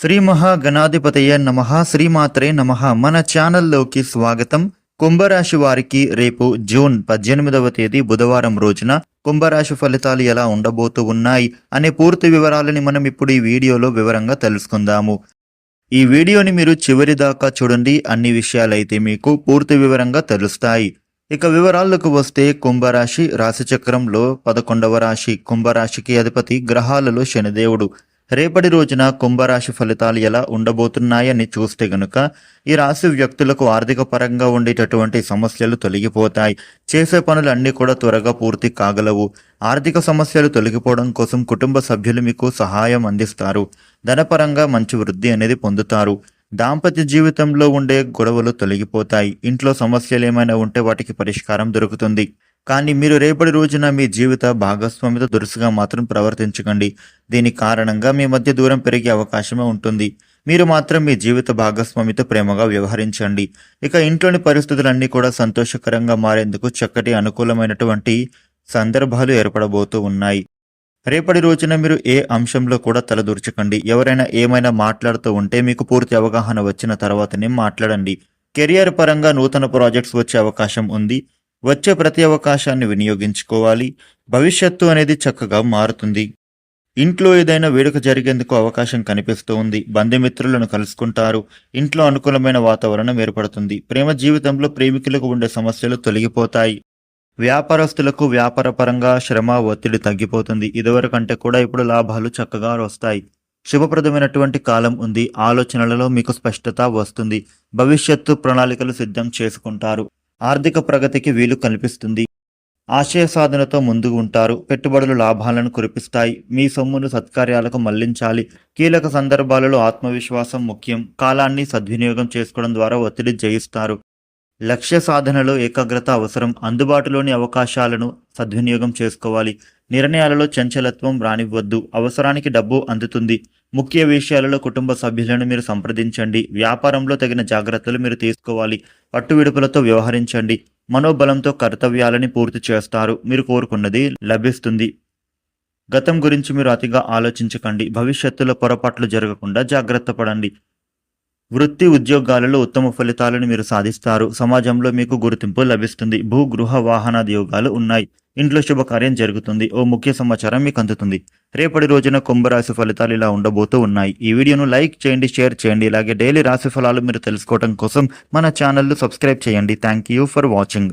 శ్రీ మహాగణాధిపతయ నమ శ్రీమాత్రే నమ. మన ఛానల్లోకి స్వాగతం. కుంభరాశి వారికి రేపు జూన్ పద్దెనిమిదవ తేదీ బుధవారం రోజున కుంభరాశి ఫలితాలు ఎలా ఉండబోతూ ఉన్నాయి అనే పూర్తి వివరాలని మనం ఇప్పుడు ఈ వీడియోలో వివరంగా తెలుసుకుందాము. ఈ వీడియోని మీరు చివరి దాకా చూడండి అన్ని విషయాలైతే మీకు పూర్తి వివరంగా తెలుస్తాయి. ఇక వివరాలకు వస్తే కుంభరాశి రాశిచక్రంలో పదకొండవ రాశి. కుంభరాశికి అధిపతి గ్రహాలలో శనిదేవుడు. రేపటి రోజున కుంభరాశి ఫలితాలు ఎలా ఉండబోతున్నాయని చూస్తే గనుక ఈ రాశి వ్యక్తులకు ఆర్థిక పరంగా ఉండేటటువంటి సమస్యలు తొలగిపోతాయి. చేసే పనులు అన్నీ కూడా త్వరగా పూర్తి కాగలవు. ఆర్థిక సమస్యలు తొలగిపోవడం కోసం కుటుంబ సభ్యులు మీకు సహాయం అందిస్తారు. ధనపరంగా మంచి వృద్ధి అనేది పొందుతారు. దాంపత్య జీవితంలో ఉండే గొడవలు తొలగిపోతాయి. ఇంట్లో సమస్యలు ఏమైనా ఉంటే వాటికి పరిష్కారం దొరుకుతుంది. కానీ మీరు రేపటి రోజున మీ జీవిత భాగస్వామితో దురుసుగా మాత్రం ప్రవర్తించకండి. దీని కారణంగా మీ మధ్య దూరం పెరిగే అవకాశమే ఉంటుంది. మీరు మాత్రం మీ జీవిత భాగస్వామితో ప్రేమగా వ్యవహరించండి. ఇక ఇంట్లోని పరిస్థితులన్నీ కూడా సంతోషకరంగా మారేందుకు చక్కటి అనుకూలమైనటువంటి సందర్భాలు ఏర్పడబోతూ ఉన్నాయి. రేపటి రోజున మీరు ఏ అంశంలో కూడా తలదూర్చకండి ఎవరైనా ఏమైనా మాట్లాడుతూ ఉంటే మీకు పూర్తి అవగాహన వచ్చిన తర్వాతనే మాట్లాడండి. కెరియర్ పరంగా నూతన ప్రాజెక్ట్స్ వచ్చే అవకాశం ఉంది. వచ్చే ప్రతి అవకాశాన్ని వినియోగించుకోవాలి. భవిష్యత్తు అనేది చక్కగా మారుతుంది. ఇంట్లో ఏదైనా వేడుక జరిగేందుకు అవకాశం కనిపిస్తూ ఉంది బంధుమిత్రులను కలుసుకుంటారు. ఇంట్లో అనుకూలమైన వాతావరణం ఏర్పడుతుంది. ప్రేమ జీవితంలో ప్రేమికులకు ఉండే సమస్యలు తొలగిపోతాయి. వ్యాపారస్తులకు వ్యాపారపరంగా శ్రమ ఒత్తిడి తగ్గిపోతుంది. ఇదివరకంటే కూడా ఇప్పుడు లాభాలు చక్కగా వస్తాయి. శుభప్రదమైనటువంటి కాలం ఉంది. ఆలోచనలలో మీకు స్పష్టత వస్తుంది. భవిష్యత్తు ప్రణాళికలు సిద్ధం చేసుకుంటారు. ఆర్థిక ప్రగతికి వీలు కల్పిస్తుంది. ఆశయ సాధనతో ముందుకు ఉంటారు. పెట్టుబడులు లాభాలను కురిపిస్తాయి. మీ సొమ్మును సత్కార్యాలకు మళ్ళించాలి. కీలక సందర్భాలలో ఆత్మవిశ్వాసం ముఖ్యం. కాలాన్ని సద్వినియోగం చేసుకోవడం ద్వారా ఒత్తిడి జయిస్తారు. లక్ష్య సాధనలో ఏకాగ్రత అవసరం. అందుబాటులోని అవకాశాలను సద్వినియోగం చేసుకోవాలి. నిర్ణయాలలో చంచలత్వం రానివ్వద్దు అవసరానికి డబ్బు అందుతుంది. ముఖ్య విషయాలలో కుటుంబ సభ్యులను మీరు సంప్రదించండి. వ్యాపారంలో తగిన జాగ్రత్తలు మీరు తీసుకోవాలి. పట్టువిడుపులతో వ్యవహరించండి. మనోబలంతో కర్తవ్యాలని పూర్తి చేస్తారు. మీరు కోరుకున్నది లభిస్తుంది. గతం గురించి మీరు అతిగా ఆలోచించకండి. భవిష్యత్తులో పొరపాట్లు జరగకుండా జాగ్రత్త పడండి. వృత్తి ఉద్యోగాలలో ఉత్తమ ఫలితాలను మీరు సాధిస్తారు. సమాజంలో మీకు గుర్తింపు లభిస్తుంది. భూ గృహ వాహనాది యోగాలు ఉన్నాయి. ఇంట్లో శుభకార్యం జరుగుతుంది. ఓ ముఖ్య సమాచారం మీకు అందుతుంది. రేపటి రోజున కుంభరాశి ఫలితాలు ఇలా ఉండబోతూ ఉన్నాయి. ఈ వీడియోను లైక్ చేయండి షేర్ చేయండి. ఇలాగే డైలీ రాశి ఫలాలు మీరు తెలుసుకోవడం కోసం మన ఛానల్ను సబ్స్క్రైబ్ చేయండి. Thank you for watching.